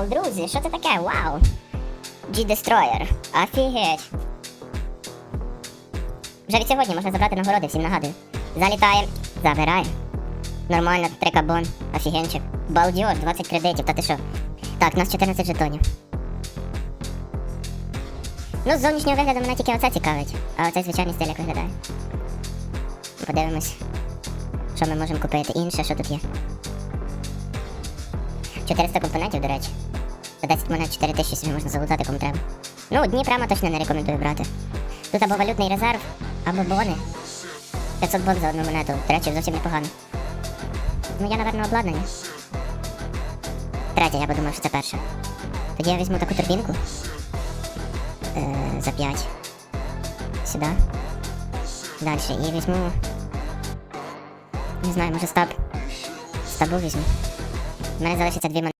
Вау, друзі, що це таке? Вау! G-Destroyer. Офігеть. Вже від сьогодні можна забрати нагороди, всім нагадую. Залітаємо, забираємо. Нормально, трикабон, офігенчик. Балдіор, 20 кредитів, та ти що? Так, нас 14 жетонів. Ну, з зовнішнього вигляду мене тільки оце цікавить, а оцей звичайний стиль як виглядає. Подивимось, що ми можемо купити. Інше, що тут є. 400 компонентів, до речі. За 10 монет 4 тисячі собі можна залутати, кому треба. Ну, дні прямо точно не рекомендую брати. Тут або валютний резерв, або бони. 500 бон за одну монету. До речі, зовсім непогано. Ну, я, напевно, обладнання. Третя, я подумав, що це перша. Тоді я візьму таку турбінку. Е, за 5. Сюди. Далі. І візьму. Не знаю, може стаб. Стабу візьму. Мене залишиться дві.